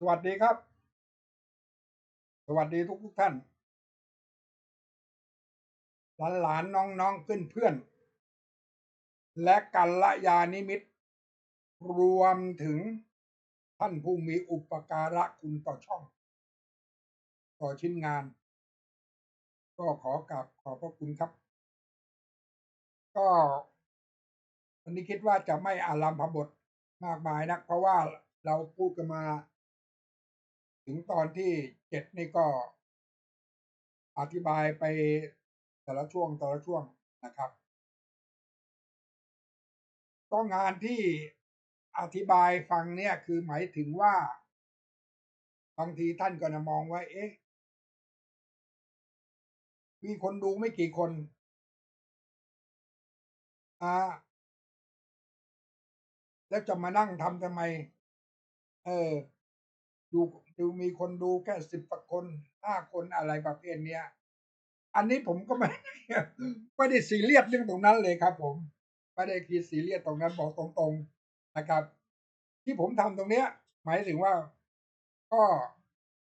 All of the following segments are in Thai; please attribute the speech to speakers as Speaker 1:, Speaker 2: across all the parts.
Speaker 1: สวัสดีครับ สวัสดีทุกทุกท่าน หลานหลานน้องน้องเพื่อนเพื่อน และกัลยาณิมิตรรวมถึงท่านผู้มีอุปการะคุณต่อช่อง ต่อชิ้นงาน ก็ขอกราบขอบพระคุณครับ ก็วันนี้คิดว่าจะไม่อารามพบทมากมายนัก เพราะว่าเราพูดกันมา ถึงตอนที่เจ็ดนี่ก็อธิบายไปแต่ละช่วงแต่ละช่วงนะครับ ก็งานที่อธิบายฟังเนี่ยคือหมายถึงว่า บางทีท่านก็จะมองว่า เอ๊ะ มีคนดูไม่กี่คน อ่า แล้วจะมานั่งทำทำไม เออ ดู ดูมีคนดูแค่สิบคนห้าคนอะไรประเภทเนี้ย อันนี้ผมก็ไม่ไม่ได้ซีเรียสเรื่องตรงนั้นเลยครับ ผมไม่ได้คิดซีเรียสตรงนั้นบอกตรงๆนะครับ ที่ผมทำตรงเนี้ย หมายถึงว่าก็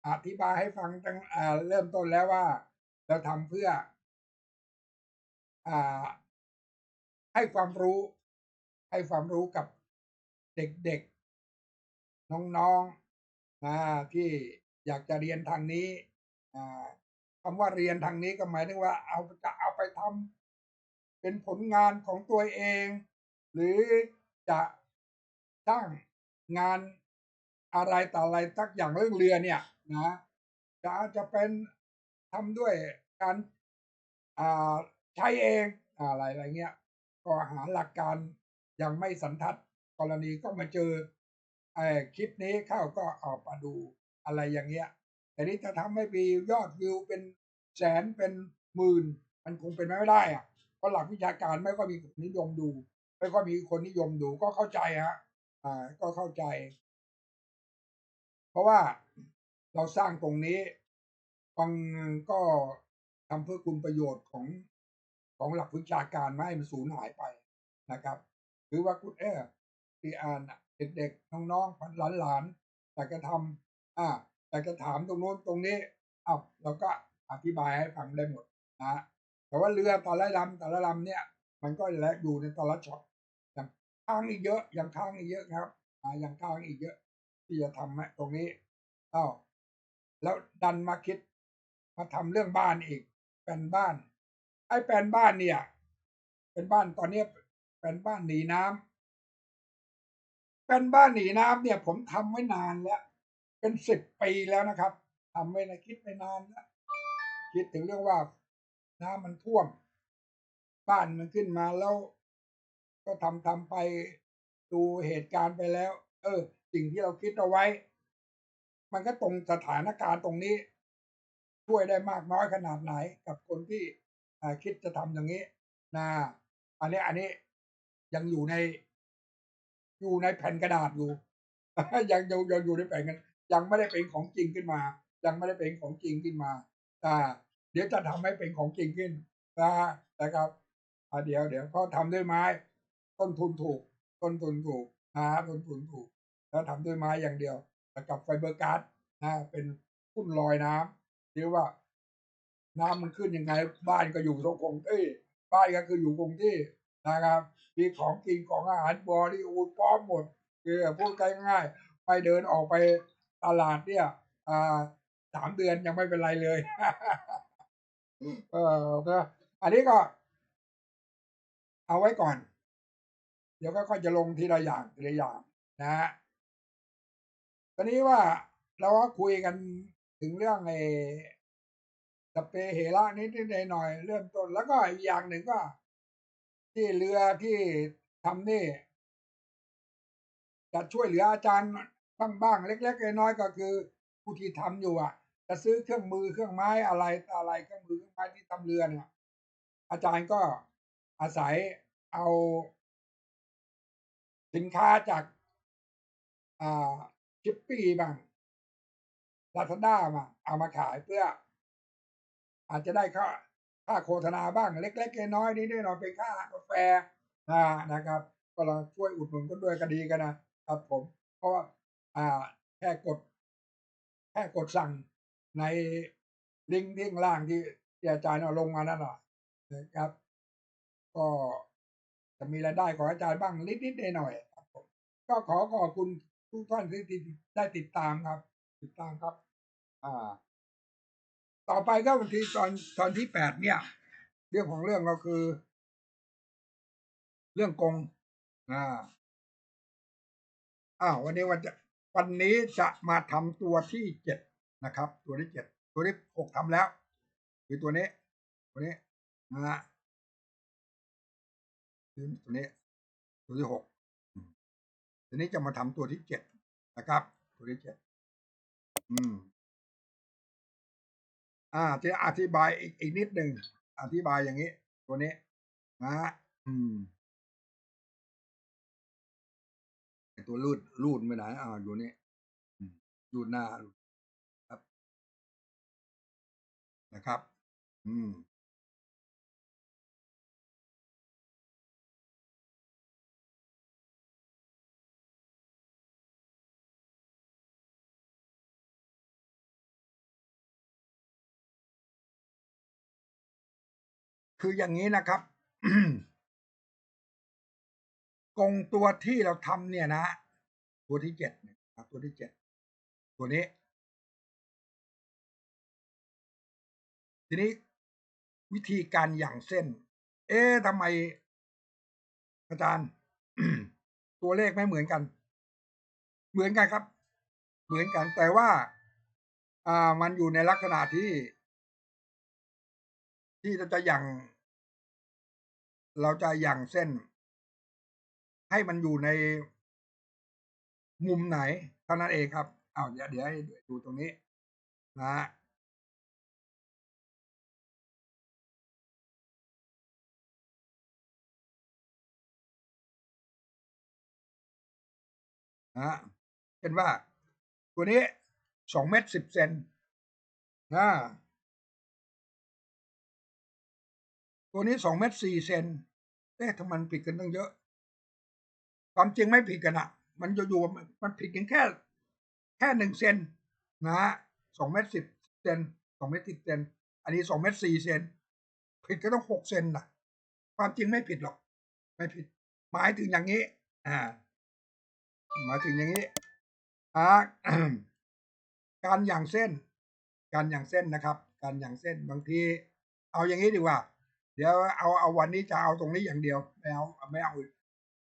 Speaker 1: อธิบายให้ฟังตั้งอ่าเริ่มต้นแล้วว่า เราทำเพื่ออาให้ความรู้ ให้ความรู้กับเด็กๆ น้องๆ ที่อยากจะเรียนทางนี้คำว่าเรียนทางนี้ก็หมายถึงว่า เอาจะเอาไปทำเป็นผลงานของตัวเอง หรือจะสร้างงานอะไรต่ออะไรสักอย่างเรื่องเรือเนี่ยนะจะจะเป็นทำด้วยการอ่าใช้เองอะไรอะไรเงี้ย ก็หาหลักการยังไม่สันทัดกรณีก็มาเจอ คลิปนี้เข้าก็เอามาดูอะไรอย่างเงี้ย แต่นี้จะทำให้มียอดวิวเป็นแสนเป็นหมื่น มันคงเป็นไม่ได้อะเพราะหลักวิชาการไม่ค่อยมีคนนิยมดู ไม่ค่อยมีคนนิยมดูก็เข้าใจฮะอ่าก็เข้าใจ เพราะว่าเราสร้างตรงนี้บางก็ทำเพื่อคุณประโยชน์ของของหลักวิชาการไม่ให้มันสูญหายไปนะครับ หรือว่าคุณเออที่อ่าน เด็กๆน้องๆหลานๆอยากจะทำอ่าอยากจะถามตรงโน้นตรงนี้อ้าวเราก็อธิบายให้ฟังได้หมดนะแต่ว่าเรือแต่ละลำแต่ละลำเนี่ย มันก็และอยู่ในแต่ละช็อตอย่างค้างอีกเยอะอย่างค้างอีกเยอะครับอ่าอย่างค้างอีกเยอะ ที่จะทำตรงนี้อ้าวแล้วดันมาคิดมาทำเรื่องบ้านอีกแปลนบ้าน ไอ้แปลนบ้านเนี่ย เป็นบ้านตอนนี้เป็นบ้านหนีน้ำ เป็นบ้านหนีน้ำเนี่ย ผมทำไว้นานแล้ว เป็นสิบปีแล้วนะครับทำไว้นะคิดไปนานแล้วคิดถึงเรื่องว่าน้ำมันท่วม บ้านมันขึ้นมาแล้ว ก็ทำทำไปดูเหตุการณ์ไปแล้ว เออ สิ่งที่เราคิดเอาไว้ มันก็ตรงสถานการณ์ตรงนี้ ช่วยได้มากน้อยขนาดไหน กับคนที่คิดจะทำอย่างนี้นะอันนี้อันนี้ยังอยู่ใน อยู่ในแผ่นกระดาษอยู่ยังยังยังอยู่ในแผ่นกันยังไม่ได้เป็นของจริงขึ้นมา ยังไม่ได้เป็นของจริงขึ้นมาอ่าเดี๋ยวจะทำให้เป็นของจริงขึ้นนะนะครับอ่าเดี๋ยวเดี๋ยวก็ทำด้วยไม้ ต้นทุนถูก ต้นทุนถูกนะต้นทุนถูก แล้วทำด้วยไม้อย่างเดียวกับไฟเบอร์การ์ดนะเป็นพุ่นลอยน้ำหรือว่าน้ำมันขึ้นยังไง บ้านก็อยู่ตรงคงที่บ้านก็คืออยู่คงที่ นะครับ มีของกินของอาหารบริอูดพร้อมหมดคือพูดง่ายๆไปเดินออกไปตลาดเนี่ยสามเดือนยังไม่เป็นไรเลย เออนะอันนี้ก็ เอาไว้ก่อน เดี๋ยวก็ค่อยจะลงทีละอย่างทีละอย่างนะฮะตอนนี้ว่าเราก็คุยกันถึงเรื่องไอ้สเปเฮระนิดนิดหน่อยเริ่มต้น แล้วก็อีกอย่างหนึ่งก็ ที่เรือที่ทำนี่จะช่วยเหลืออาจารย์บ้างบ้างเล็กๆน้อยๆก็คือผู้ที่ทำอยู่อะ จะซื้อเครื่องมือเครื่องไม้อะไรอะไรเครื่องมือเครื่องไม้ที่ทำเรือเนี่ยอาจารย์ก็อาศัยเอาสินค้าจากอ่าชิปปี้บ้างลาซาด้ามาเอามาขายเพื่อ อาจจะได้ค่า ค่าโฆษณาบ้างเล็กๆน้อยๆนิดๆหน่อยเป็นค่ากาแฟนะนะครับ ก็เราช่วยอุดหนุนกันด้วยก็ดีกันนะครับผม เพราะว่าอ่าแค่กด แค่กดสั่งในลิงก์ที่งล่างที่ที่อาจารย์เอาลงมานั่นแหละนะครับ ก็จะมีรายได้ของอาจารย์บ้างนิดๆหน่อยๆครับผมก็ขอขอบคุณทุกท่านที่ได้ติดตามครับ ติดตามครับ อ่า ต่อไปก็วันที่ตอนตอนที่แปดเนี่ย เรื่องของเรื่องก็คือ เรื่องกงอ่าอ้าววันนี้วันจะวันนี้จะมาทำตัวที่เจ็ดนะครับ ตัวที่เจ็ดตัวที่หกทำแล้ว คือตัวนี้ ตัวนี้นะฮะตัวนี้ ตัวที่หกอืมทีนี้จะมาทำตัวที่เจ็ดนะครับ ตัวที่เจ็ดอืม อ่าจะอธิบายอีกอีกนิดหนึ่งอธิบายอย่างนี้ ตัวนี้นะฮะอืมตัวรูดรูดไม่ได้อ่าอยู่นี่รูดหน้าครับนะครับ อืม คืออย่างนี้นะครับกงตัวที่เราทำเนี่ยนะ ตัวที่เจ็ดเนี่ยครับตัวที่เจ็ดตัวนี้ ทีนี้วิธีการอย่างเส้น เอ๊ะทำไม อาจารย์ ตัวเลขไม่เหมือนกัน เหมือนกันครับ เหมือนกันแต่ว่า อ่ามันอยู่ในลักษณะที่ ที่เราจะย่างเราจะย่างเส้น ให้มันอยู่ในมุมไหนเท่านั้นเองครับอ้าวเดี๋ยวเดี๋ยวให้ดูตรงนี้ นะฮะนะฮะเช่นว่า ตัวนี้สองเมตรสิบเซนนะ ตัวนี้สองเมตรสี่เซนเอ๊ะทำไมมันผิดกันตั้งเยอะ ความจริงไม่ผิดกันอะมันจะอยู่มันผิดกันแค่ แค่หนึ่งเซนนะฮะสองเมตรสิบเซนสองเมตรสิบเซนอันนี้สองเมตรสี่เซนผิดก็ต้องหกเซนนะความจริงไม่ผิดหรอก ไม่ผิด หมายถึงอย่างนี้ อ่า หมายถึงอย่างนี้อ่าการอย่างเส้น การอย่างเส้นนะครับ การอย่างเส้นบางที เอาอย่างนี้ดีกว่า เดี๋ยวเอาเอาวันนี้จะเอาตรงนี้อย่างเดียวไม่เอาไม่เอา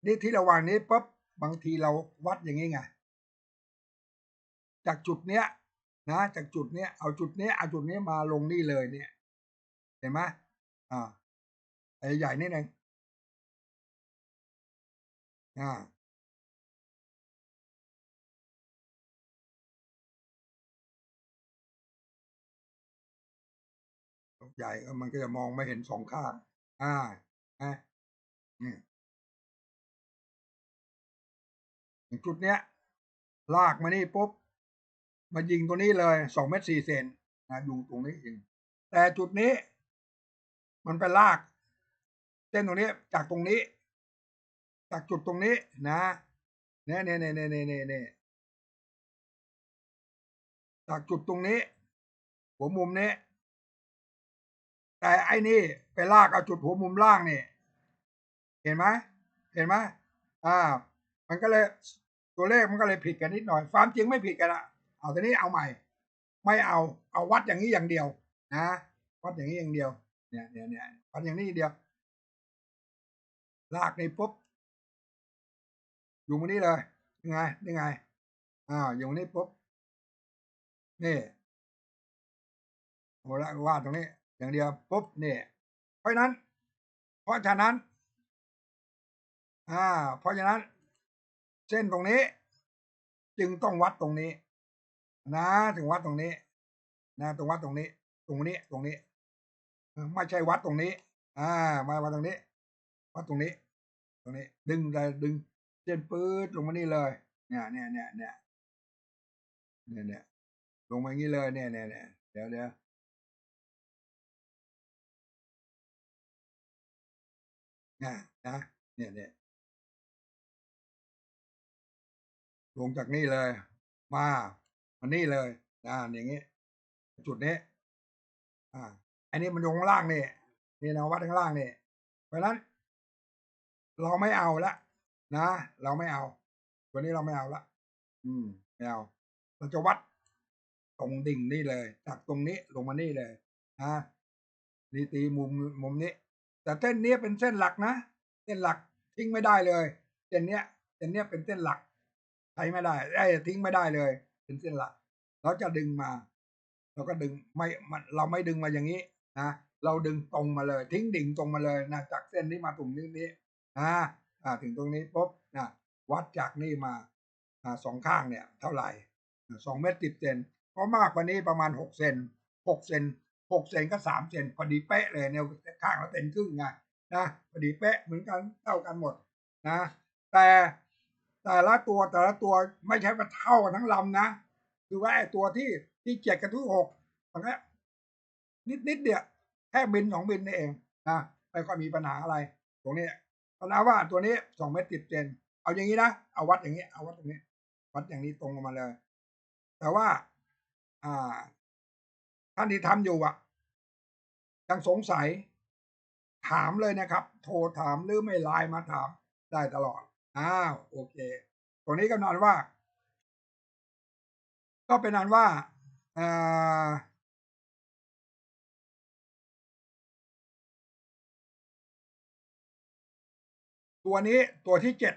Speaker 1: นี่ที่ระหว่างนี้ปุ๊บบางทีเราวัดอย่างนี้ไงจากจุดเนี้ยนะจากจุดเนี้ยเอาจุดเนี้ยเอาจุดนี้มาลงนี่เลยเนี่ย เห็นไหมอ่าใหญ่ๆนิดนึงอ่า ใหญ่มันก็จะมองไม่เห็นสองข้าง อ่านะนี่จุดเนี้ย ลากมานี่ปุ๊บ มายิงตัวนี้เลยสองเมตรสี่เซนนะยู่ตรงนี้เองแต่จุดนี้ มันไปลาก เส้นตรงนี้จากตรงนี้ จากจุดตรงนี้นะเนี่ยเนี่ยเนี่ยเนี่ยเนี่ยเนี่ยจากจุดตรงนี้ หัวมุมนี้ แต่ไอ้นี่ไปลากเอาจุดหัวมุมล่างนี่ เห็นไหมเห็นไหมอ่า มันก็เลยตัวเลขมันก็เลยผิดกันนิดหน่อย ความจริงไม่ผิดกันละเอาทีนี้เอาใหม่ ไม่เอา เอาวัดอย่างนี้อย่างเดียว นะวัดอย่างนี้อย่างเดียว เนี่ยเนี่ยเนี่ยวัดอย่างนี้เดียว ลากในปุ๊บอยู่ตรงนี้เลยยังไงยังไงอ่าอยู่ตรงนี้ปุ๊บนี่โหละวาดตรงนี้ อย่างเดียวปุ๊บนี่เพราะฉะนั้น เพราะฉะนั้น อ่า เพราะฉะนั้น เส้นตรงนี้ จึงต้องวัดตรงนี้ นะถึงวัดตรงนี้ นะตรงวัดตรงนี้ ตรงนี้ตรงนี้ไม่ใช่วัดตรงนี้ อ่า มาวัดตรงนี้ วัดตรงนี้ ตรงนี้ ดึงเลยดึงเส้นปื๊ดลงมานี่เลย เนี่ยเนี่ยเนี่ยเนี่ยเนี่ยเนี่ยลงมาอย่างนี้เลยเนี่ยเนี่ยเนี่ยเดี๋ยวเดี๋ยว นะนะเนี่ยเนี่ยลงจากนี่เลย มามานี่เลยอ่าอย่างงี้ จุดนี้ อ่า อันนี้มันอยู่ข้างล่างนี่นี่นะวัดข้างล่างนี่เพราะฉะนั้น เราไม่เอาละนะเราไม่เอาตัวนี้เราไม่เอาละอืมไม่เอาเราจะวัดตรงดิ่งนี่เลย จากตรงนี้ลงมานี่เลยนะนี่ตีมุมมุมนี้ แต่เส้นนี้เป็นเส้นหลักนะ เส้นหลักทิ้งไม่ได้เลย เส้นเนี้ย เส้นเนี้ยเป็นเส้นหลักใช้ไม่ได้ไอ้ทิ้งไม่ได้เลย เป็นเส้นหลัก เราจะดึงมา เราก็ดึงไม่มันเราไม่ดึงมาอย่างนี้นะ เราดึงตรงมาเลย ทิ้งดิ่งตรงมาเลยนะจากเส้นนี้มาตรงนี้นี้อ่าอ่า ถึงตรงนี้ปุ๊บนะวัดจากนี่มาอ่าสองข้างเนี่ย เท่าไหร่สองเมตรติดเซนเพราะมากกว่านี้ประมาณหกเซนหกเซน หกเซนก็สามเซนพอดีเป๊ะเลยเนี่ยข้างละเซนครึ่งไงนะพอดีเป๊ะเหมือนกันเท่ากันหมดนะแต่แต่ละตัวแต่ละตัวไม่ใช่ว่าเท่ากันทั้งลำนะคือว่าไอ้ตัวที่ที่เจ็ดกับทุกหกมันก็นิดนิดเดียวแค่บินสองบินนี่เองนะไม่ค่อยมีปัญหาอะไร ตรงนี้ปัญหาว่าตัวนี้สองเมตรติดเซนเอาอย่างนี้นะเอาวัดอย่างนี้ เอาวัดตรงนี้ วัดอย่างนี้ตรงมาเลย แต่ว่า อ่าท่านที่ทำอยู่อะ ยังสงสัย ถามเลยนะครับ โทรถามหรือไม่ไลน์มาถามได้ตลอดอ้าวโอเค ตรงนี้ก็นอนว่า ก็เป็นอันว่าอ่าตัวนี้ตัวที่เจ็ด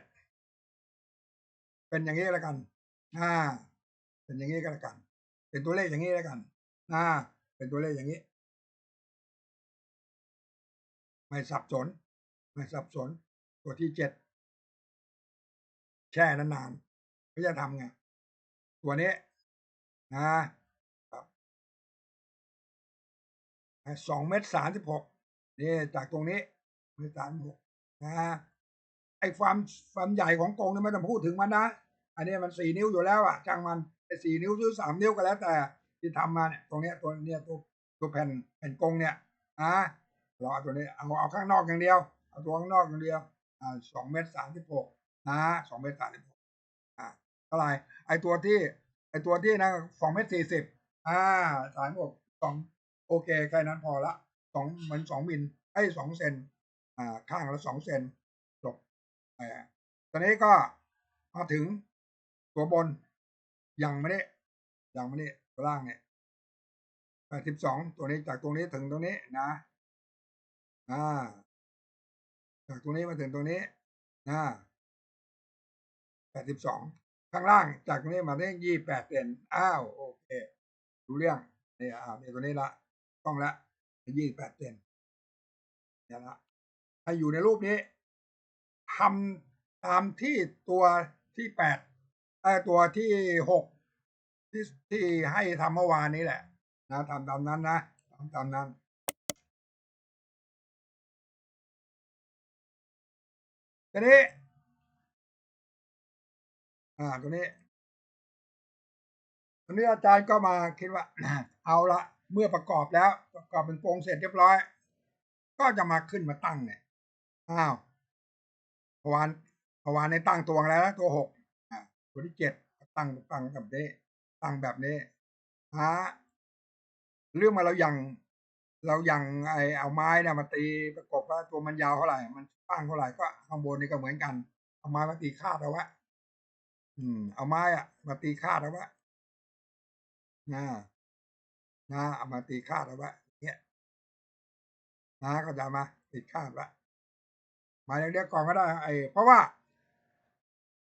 Speaker 1: เป็นอย่างนี้แล้วกันอ่าเป็นอย่างนี้ก็แล้วกัน เป็นตัวเลขอย่างนี้แล้วกันอ่าเป็นตัวเลขอย่างนี้ ไม่สับสน ไม่สับสน ตัวที่เจ็ดแช่นานๆก็จะทำไงตัวนี้นะครับสองเมตรสามสิบหกนี่จากตรงนี้เมตรสามหกนะไอ้ความความใหญ่ของกรงนี่ไม่ต้องพูดถึงมันนะ อันนี้มันสี่นิ้วอยู่แล้วอะจ้างมันไอ้สี่นิ้วหรือสามนิ้วก็แล้วแต่ที่ทำมาเนี่ยตรงเนี้ยตัวเนี้ยตัวตัวแผ่นแผ่นกรงเนี่ยอ่า เราเอาตัวนี้เอาเอาข้างนอกอย่างเดียว เอาตัวข้างนอกอย่างเดียว อ่าสองเมตรสามสิบหกนะสองเมตรสามสิบหกอ่าเท่าไหร่ไอ้ตัวที่ ไอ้ตัวที่นะสองเมตรสี่สิบอ่าสามหกสองโอเคแค่นั้นพอละสองเหมือนสองมิลไอ้สองเซนอ่าข้างละสองเซนจบอ่าตอนนี้ก็มาถึงตัวบนยังไม่ได้ยังไม่ได้ล่างเนี่ยแปดสิบสองตัวนี้จากตรงนี้ถึงตรงนี้นะ อ่า จากตรงนี้มาถึงตรงนี้นะแปดสิบสองข้างล่างจากตรงนี้มาได้ยี่แปดเซนอ้าวโอเครู้เรื่องเนี่ยอ่านี่ตัวนี้ละต้องละยี่แปดเซนเนี่ยละถ้าอยู่ในรูปนี้ทำตามที่ตัวที่แปดไอ้ตัวที่หกที่ที่ให้ทำเมื่อวานนี้แหละ นะทำตามนั้นนะทำตามนั้น ทีนี้ อ่า ตัวนี้ตัวนี้อาจารย์ก็มาคิดว่า เอาละ เมื่อประกอบแล้ว ประกอบเป็นโครงเสร็จเรียบร้อย ก็จะมาขึ้นมาตั้งเนี่ย อ้าวเมื่อวานเมื่อวานในตั้งตัวแล้วนะตัวหกอ่าตัวที่เจ็ดตั้งตั้งแบบนี้ ตั้งแบบนี้ฮะเรื่องมาเรายังเรายังไอเอาไม้เนี่ยมาตีประกบว่าตัวมันยาวเท่าไหร่ มัน ตั้งเท่าไหร่ก็ข้างบนนี่ก็เหมือนกัน เอาไม้มาตีคาดเอาไว้อืม เอาไม้อะมาตีคาดเอาไว้นะนะเอามาตีคาดเอาไว้เนี่ยนะก็จะมาติดคาดไว้มาเรียกกอนก็ได้ไอเพราะว่า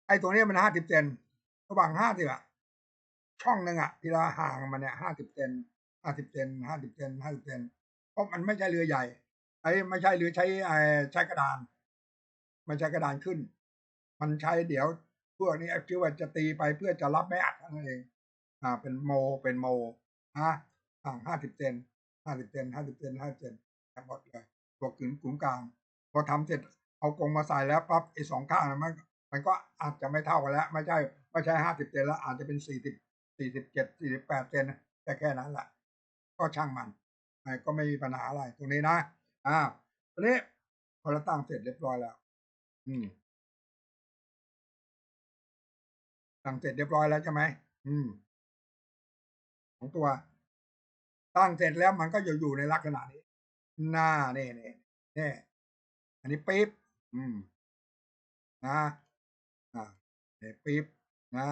Speaker 1: ไอตัวนี้มันห้าสิบเซนระหว่างห้าสิบอะช่องหนึ่งอะทีละห่างมันเนี่ยห้าสิบเซนห้าสิบเซนห้าสิบเซนห้าสิบเซนเพราะมันไม่ใช่เรือใหญ่ ไอ้ไม่ใช่เรือใช้ไอใช้กระดาน มันใช้กระดานขึ้น มันใช้เดี๋ยวพวกนี้คิดว่าจะตีไปเพื่อจะรับไม่อัดนั่นเอง อ่า เป็นโม เป็นโมฮะห่างห้าสิบเซนห้าสิบเซนห้าสิบเซนห้าเซนทั้งหมดเลยตัวกึ่งกลุ่มกลาง พอทำเสร็จเอากงมาใส่แล้วปั๊บไอ้สองข้างมันมันก็อาจจะไม่เท่ากันแล้ว ไม่ใช่ไม่ใช่ห้าสิบเซนแล้วอาจจะเป็นสี่สิบสี่สิบเจ็ดสี่สิบแปดเซนแค่แค่นั้นแหละก็ช่างมันก็ไม่มีปัญหาอะไรตรงนี้นะ อ่าตอนนี้พอเราตั้งเสร็จเรียบร้อยแล้ว อืมตั้งเสร็จเรียบร้อยแล้วใช่ไหมอืม ของตัว ตั้งเสร็จแล้วมันก็จะอยู่ในลักษณะนี้ หน้าเนี่นี่นี่อันนี้ปี๊บอืม นะอ่าเนี่ยปี๊บนะ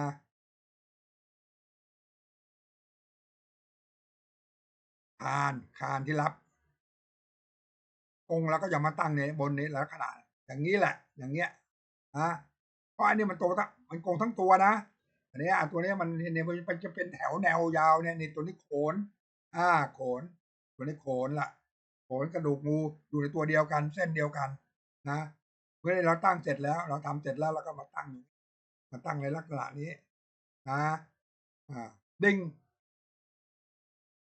Speaker 1: คานคานที่รับ องค์แล้วก็จะมาตั้งในบนนี้ลักษณะอย่างนี้แหละ อย่างเงี้ยนะเพราะอันนี้มันโตทั้งมันโกงทั้งตัวนะอันนี้อะตัวนี้มันเนี่ยมันจะเป็นแถวแนวยาวเนี่ยนี่ตัวนี้โขน อ่าโขน ตัวนี้โขนละโขนกระดูกงูอยู่ในตัวเดียวกัน เส้นเดียวกันนะเมื่อเราตั้งเสร็จแล้ว เราทำเสร็จแล้วเราก็มาตั้งมาตั้งในลักษณะนี้นะอ่าดิ่ง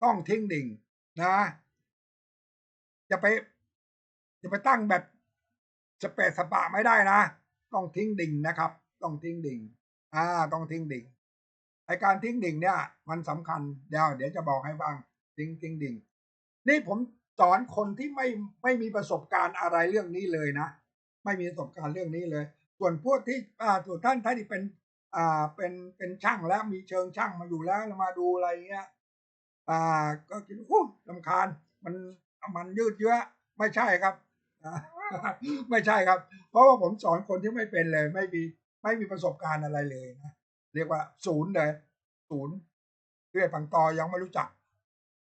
Speaker 1: ต้องทิ้งดิ่งนะ จะไป จะไปตั้งแบบสเปซสปะไม่ได้นะ ต้องทิ้งดิ่งนะครับ ต้องทิ้งดิ่ง อ่า ต้องทิ้งดิ่งไอการทิ้งดิ่งเนี่ย มันสำคัญเดี๋ยวเดี๋ยวจะบอกให้ฟังทิ้งทิ้งดิ่ง นี่ผมสอนคนที่ไม่ไม่มีประสบการณ์อะไรเรื่องนี้เลยนะ ไม่มีประสบการณ์เรื่องนี้เลย ส่วนพวกที่อ่าส่วนท่านท่านที่เป็นอ่าเป็นเป็นช่างแล้วมีเชิงช่างมาอยู่แล้วมาดูอะไรเงี้ยอ่าก็คิดโอ้ลำคาญมันมันยืดเยื้อไม่ใช่ครับ ไม่ใช่ครับ เพราะว่าผมสอนคนที่ไม่เป็นเลย ไม่มีไม่มีประสบการณ์อะไรเลยนะเรียกว่าศูนย์เลยศูนย์เรื่อยปังตอยังไม่รู้จัก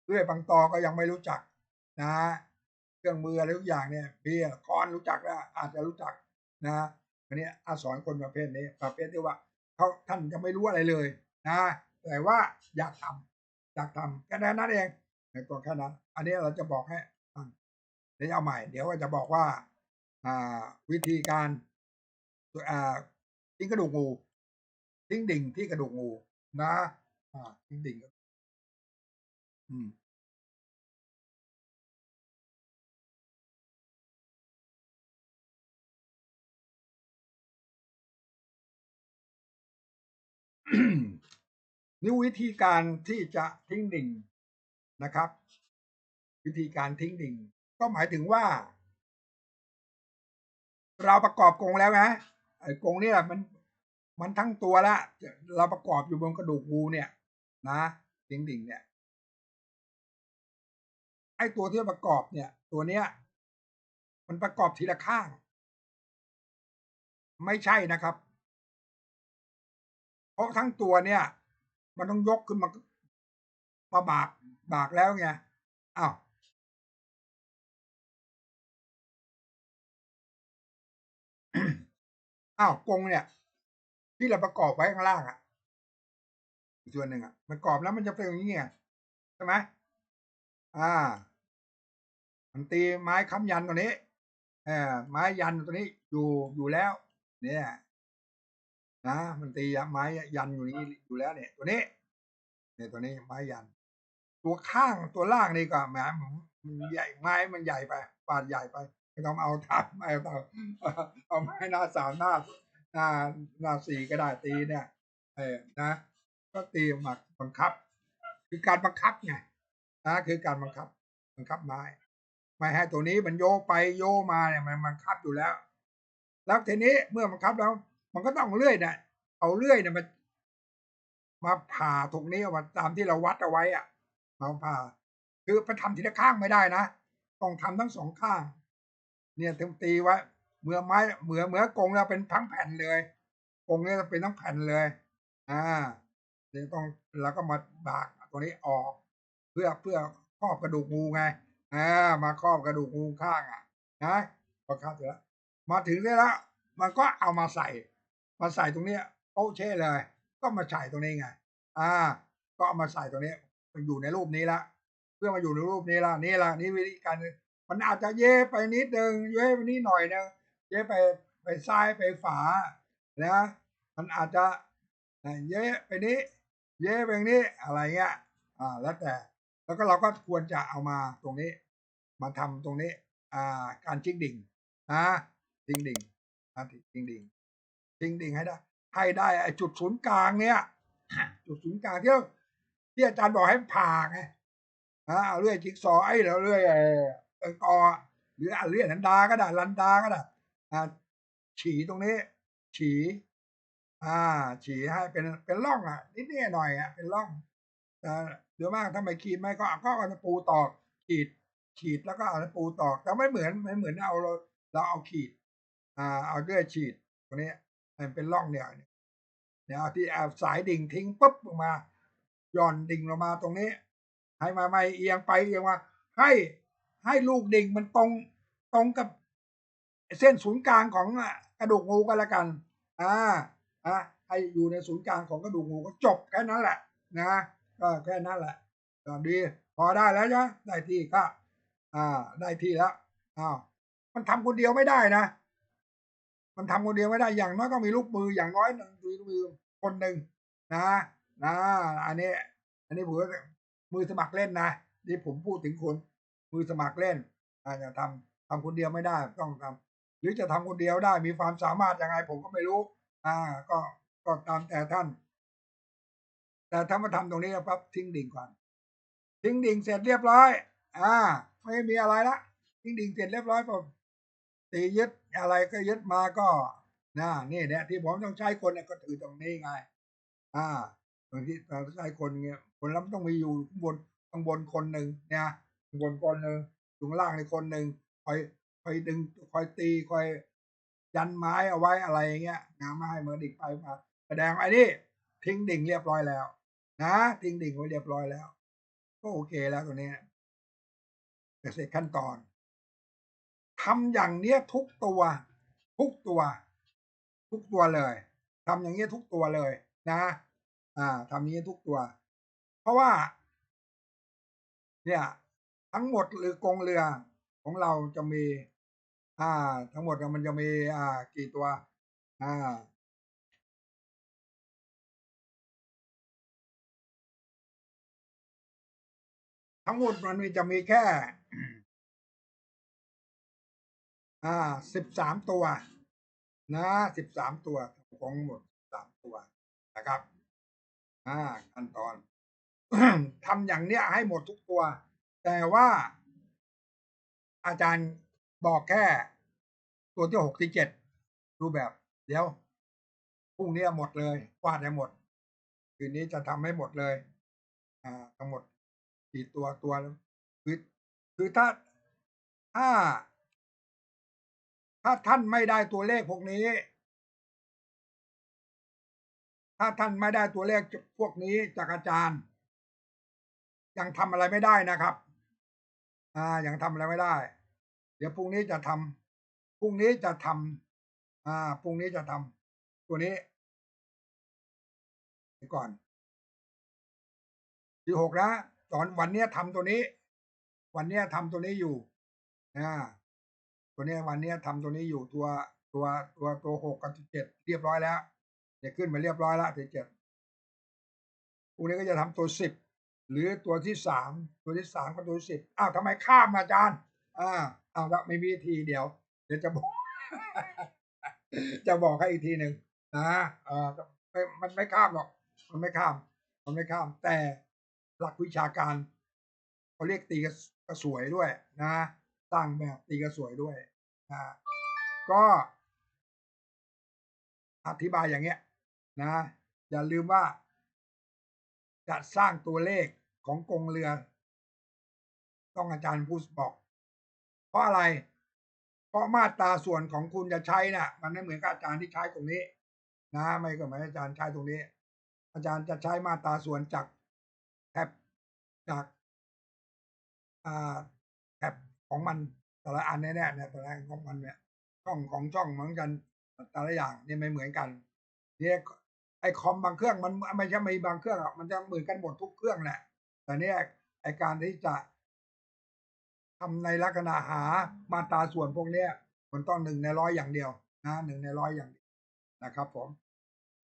Speaker 1: เรื่อยปังตอก็ยังไม่รู้จัก นะเครื่องมืออะไรทุกอย่างเนี่ยพี่คอนรู้จักแล้วอาจจะรู้จักนะอันนี้อาสอนคนประเภทนี้ประเภทที่ว่าเขาท่านจะไม่รู้อะไรเลยนะแต่ว่าอยากทำอยากทำแค่นั้นเองในตัวแค่นั้นอันนี้เราจะบอกให้ เดี๋ยวเอาใหม่ เดี๋ยวจะบอกว่าอ่าวิธีการอ่าทิ้งกระดูกงู ทิ้งดิ่งที่กระดูกงูนะอ่าทิ้งดิ่งอืมนี่วิธีการที่จะทิ้งดิ่งนะครับ วิธีการทิ้งดิ่ง ก็หมายถึงว่า เราประกอบกรงแล้วนะไอ้กรงนี่แหละมันมันทั้งตัวละเราประกอบอยู่บนกระดูกงูเนี่ย นะทิ้งดิ่งเนี่ยไอ้ตัวที่ประกอบเนี่ย ตัวเนี้ย มันประกอบทีละข้าง ไม่ใช่นะครับ เพราะทั้งตัวเนี่ย มันต้องยกขึ้นมามาบากบากแล้วไงอ้าว อ้าวกงเนี่ย ที่เราประกอบไว้ข้างล่างอะส่วนหนึ่งอะมันกรอบแล้วมันจะเป็นอย่างนี้ไงใช่ไหมอ่า มันตีไม้ค้ำยันตัวนี้เออไม้ยันตัวนี้อยู่อยู่แล้ว เนี่ย นะมันตีไม้ยันอยู่นี้อยู่แล้วเนี่ย ตัวนี้เนี่ยตัวนี้ไม้ยัน ตัวข้างตัวล่างนี่ก็แหมมันใหญ่ไม้มันใหญ่ไปปาดใหญ่ไป ไม่ต้องเอาทำไม่เอาเอาไม้หน้าสามหน้าหน้าหน้าสี่ก็ได้ตีเนี่ยเออนะ ก็ตีหมักบังคับ คือการบังคับไงนะคือการบังคับบังคับไม้ไม่ให้ตัวนี้มันโยไปโยมาเนี่ยมันบังคับอยู่แล้ว แล้วทีนี้เมื่อบังคับแล้ว มันก็ต้องเลื่อยเนี่ยเอาเลื่อยเนี่ยมามาผ่าตรงนี้ออกมาตามที่เราวัดเอาไว้อะมาผ่า คือไปทำทีละข้างไม่ได้นะ ต้องทำทั้งสองข้าง เนี่ยถึงตีไว้เหมือไม้เหมือเหมือกงเราเป็นทั้งแผ่นเลยกงเนี่ยเป็นทั้งแผ่นเลย อ่าเดี๋ยวต้องแล้วก็มาบากตัวนี้ออก เพื่อเพื่อครอบกระดูกงูไงอ่ามาครอบกระดูกงูข้างอะนะพอครับเสร็จแล้วมาถึงได้แล้วมันก็เอามาใส่ มาใส่ตรงเนี้ยโอเช่เลย ก็มาใส่ตรงนี้ไง อ่า ก็เอามาใส่ตรงนี้มันอยู่ในรูปนี้ละ เพื่อมาอยู่ในรูปนี้ละนี่ละนี่วิธีการ มันอาจจะเย่ไปนิดนึงเย่ไปนิดหน่อยนึงเย่ไปไปซ้ายไปฝานะมันอาจจะเย่ไปนี้ เย่ไปนี้อะไรเงี้ยอ่าแล้วแต่ แล้วก็เราก็ควรจะเอามาตรงนี้ มาทำตรงนี้ อ่า การชิงดิ่งนะชิงดิ่งนะชิงดิ่งชิงดิ่งให้ได้ให้ได้ไอ้จุดศูนย์กลางเนี้ยจุดศูนย์กลางที่ที่อาจารย์บอกให้ผ่าไงอ่าเอาเรื่อยจิ๊กซอไอ้แล้วเรื่อยเออ กอหรือเรื่อยลันดาก็ได้ลันดาก็ได้อ่าฉีตรงนี้ ฉี อ่า ฉีให้เป็นเป็นร่องอะนิดนิดหน่อยอะเป็นร่องแต่เดี๋ยวมากถ้าไมขีดไม่ก็ก็เอาตะปูตอกขีดขีดแล้วก็เอาตะปูตอกแต่ไม่เหมือนไม่เหมือนเอาเราเราเอาขีด อ่า เอาเลื่อยฉีดตรงนี้มันเป็นร่องเนี่ยเนี่ยเอาที่เอาสายดิ่งทิ้งปุ๊บลงมาย่อนดิ่งลงมาตรงนี้ ให้มาไม่เอียงไปเอียงมาให้ ให้ลูกดิ่งมันตรงตรงกับเส้นศูนย์กลางของกระดูกงูก็แล้วกัน อ่าอ่าให้อยู่ในศูนย์กลางของกระดูกงูก็จบแค่นั้นแหละนะก็แค่นั้นแหละก็ดี พอได้แล้วนะได้ที่ก็ อ่า ได้ที่แล้วอ้าวมันทำคนเดียวไม่ได้นะ มันทำคนเดียวไม่ได้อย่างน้อยก็มีลูกมืออย่างน้อยมีลูกมือคนหนึ่งนะนะอันนี้ อันนี้ผมมือสมัครเล่นนะนี่ผมพูดถึงคน มือสมัครเล่นอาจจะทำทำคนเดียวไม่ได้ต้องทำหรือจะทำคนเดียวได้มีความสามารถยังไงผมก็ไม่รู้ อ่า ก็ก็ตามแต่ท่าน แต่ถ้ามาทำตรงนี้ปั๊บทิ้งดิ่งก่อน ทิ้งดิ่งเสร็จเรียบร้อย อ่า ไม่มีอะไรละทิ้งดิ่งเสร็จเรียบร้อยปุ๊บตียึดอะไรก็ยึดมาก็นะนี่เนี่ยที่ผมต้องใช้คนเนี่ยก็ถือตรงนี้ไง อ่าตรงที่เราใช้คนเงี้ยคนรับต้องมีอยู่ข้างบนข้างบนคนหนึ่งเนี่ย บนคนหนึ่งข้างล่างในคนหนึ่งคอยคอยดึงคอยตีคอยยันไม้เอาไว้อะไรอย่างเงี้ยนะไม่ให้เมื่อดิ่งไปมาแสดงไอ้นี่ทิ้งดิ่งเรียบร้อยแล้ว นะทิ้งดิ่งไว้เรียบร้อยแล้ว ก็โอเคแล้วตัวนี้แต่สร็จขั้นตอนทำอย่างเนี้ยทุกตัว ทุกตัว ทุกตัวเลยทำอย่างเนี้ยทุกตัวเลยนะ อ่าทำอย่างนี้ทุกตัว เพราะว่า เนี่ย ทั้งหมดหรือกงเรือของเราจะมี อ่า ทั้งหมดมันจะมี อ่า กี่ตัว อ่าทั้งหมดมันมีจะมีแค่ อ่าสิบสามตัว นะสิบสามตัวของหมดสามตัวนะครับ อ่าขั้นตอนทำอย่างเนี้ยให้หมดทุกตัว แต่ว่า อาจารย์บอกแค่ตัวที่หกที่เจ็ดรูปแบบ เดี๋ยวพรุ่งนี้หมดเลยวาดให้หมด คืนนี้จะทำให้หมดเลย อ่าทั้งหมดกี่ตัวตัวคือคือถ้าถ้า ถ้าท่านไม่ได้ตัวเลขพวกนี้ ถ้าท่านไม่ได้ตัวเลขพวกนี้จากอาจารย์ ยังทำอะไรไม่ได้นะครับ อ่ายังทำอะไรไม่ได้ เดี๋ยวพรุ่งนี้จะทำพรุ่งนี้จะทำอ่าพรุ่งนี้จะทำตัวนี้ไปก่อนที่หกนะตอนวันเนี้ยทำตัวนี้ วันเนี้ยทำตัวนี้อยู่อ่าตัวนี้วันเนี้ยทำตัวนี้อยู่ตัวตัวตัวตัวหกกับเจ็ดเรียบร้อยแล้วเดี๋ยวขึ้นมาเรียบร้อยแล้วเจ็ดพวกนี้ก็จะทำตัวสิบ หรือตัวที่สามตัวที่สามกับตัวสิบอ้าวทำไมข้ามอาจารย์อ่าอ้าวแล้วไม่มีทีเดี๋ยว เดี๋ยวจะบอก จะบอกให้อีกทีหนึ่งนะอ่ามันไม่ข้ามหรอก มันไม่ข้าม มันไม่ข้าม แต่หลักวิชาการเขาเรียกตีกระสวยด้วย นะสร้างแบบตีกระสวยด้วยนะก็อธิบายอย่างเงี้ย นะ อย่าลืมว่า จะสร้างตัวเลขของกงเรือ ต้องอาจารย์พูดบอก เพราะอะไร เพราะมาตราส่วนของคุณจะใช้นะ่ะ มันไม่เหมือนกับอาจารย์ที่ใช้ตรงนี้ นะไม่ก็หมายอาจารย์ใช้ตรงนี้ อาจารย์จะใช้มาตราส่วนจากแท็บจากอ่าแท็บของมันแต่ละอันแน่ๆเนี่ยแต่ละของมันเนี่ยช่องของช่องเหมือนกันแต่ละอย่างเนี่ยไม่เหมือนกันเนี่ย ไอคอมบางเครื่องมันไม่ใช่มีบางเครื่องอะมันจะเหมือนกันหมดทุกเครื่องแหละ แต่เนี่ยไอการที่จะทำในลักษณะหามาตราส่วนพวกเนี้ยมันต้องหนึ่งในร้อยอย่างเดียวนะหนึ่งในร้อยอย่างนะครับ ผม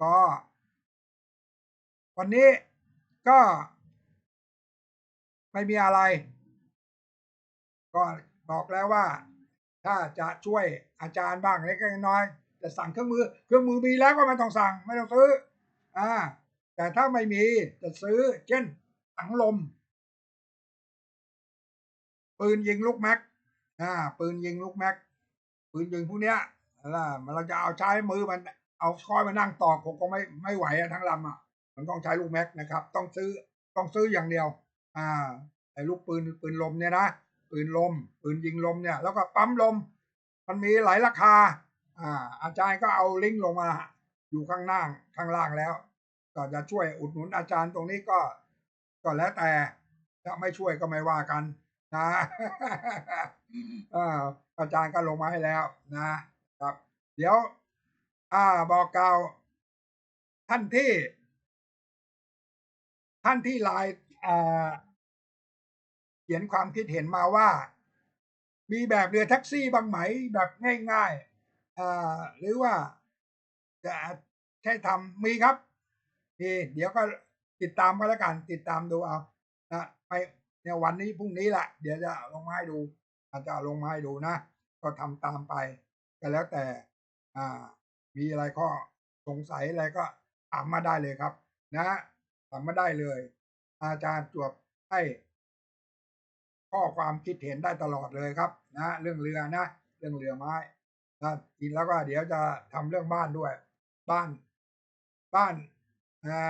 Speaker 1: ก็ วันนี้ก็ ไม่มีอะไร ก็บอกแล้วว่า ถ้าจะช่วยอาจารย์บ้างเล็กน้อย จะสั่งเครื่องมือ เครื่องมือมีแล้วก็ไม่ต้องสั่ง ไม่ต้องซื้อ อ่า แต่ถ้าไม่มีจะซื้อ เช่นถังลม ปืนยิงลูกแม็กอ่า ปืนยิงลูกแม็ก ปืนยิงพวกเนี้ยล่ะมันเราจะเอาใช้มือมัน เอาคอยมานั่งต่อผมก็ไม่ไม่ไหวอะทั้งลำอะ มันต้องใช้ลูกแม็กนะครับ ต้องซื้อต้องซื้ออย่างเดียว อ่าไอ้ลูกปืนปืนลมเนี่ยนะปืนลมปืนยิงลมเนี่ย แล้วก็ปั๊มลม มันมีหลายราคา อ่า อาจารย์ก็เอาลิงก์ลงมา อยู่ข้างล่างข้างล่างแล้ว ก็จะช่วยอุดหนุนอาจารย์ตรงนี้ก็ ก็แล้วแต่ถ้าไม่ช่วยก็ไม่ว่ากันนะอาจารย์ก็ลงมาให้แล้วนะครับ เดี๋ยว อ่าบอกกล่าวท่านที่ ท่านที่ไลน์อ่าเขียนความคิดเห็นมาว่า มีแบบเรือแท็กซี่บางไหมแบบง่ายๆอ่าหรือว่าจะใช้ทำมีครับ มีเดี๋ยวก็ติดตามก็แล้วกัน ติดตามดูเอานะไปเนี่ยวันนี้พรุ่งนี้แหละ เดี๋ยวจะลงมาให้ดู อาจจะลงมาให้ดูนะ ก็ทำตามไปก็แล้วแต่ อ่า มีอะไรข้อสงสัยอะไรก็ถามมาได้เลยครับ นะถามมาได้เลย อาจารย์จวบให้ข้อความคิดเห็นได้ตลอดเลยครับ นะ เรื่องเรือนะเรื่องเรือไม้นะอีกแล้วก็เดี๋ยวจะทำเรื่องบ้านด้วย บ้าน บ้าน อ่า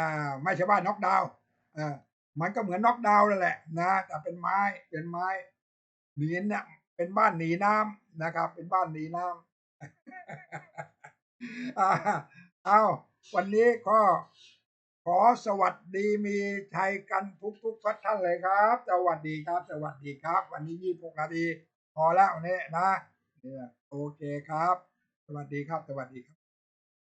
Speaker 1: ไม่ใช่บ้านน็อกดาวน์อ่ามันก็เหมือนน็อกดาวน์นั่นแหละนะแต่เป็นไม้เป็นไม้หนีเนี่ยเป็นบ้านหนีน้ำนะครับ เป็นบ้านหนีน้ำอ่าเอาวันนี้ก็ขอสวัสดีมีชัยกันทุกทุกท่านเลยครับ สวัสดีครับ สวัสดีครับ วันนี้ยี่สิบหกนาทีพอแล้ววันนี้นะเนี่ยโอเคครับ สวัสดีครับ สวัสดีครับ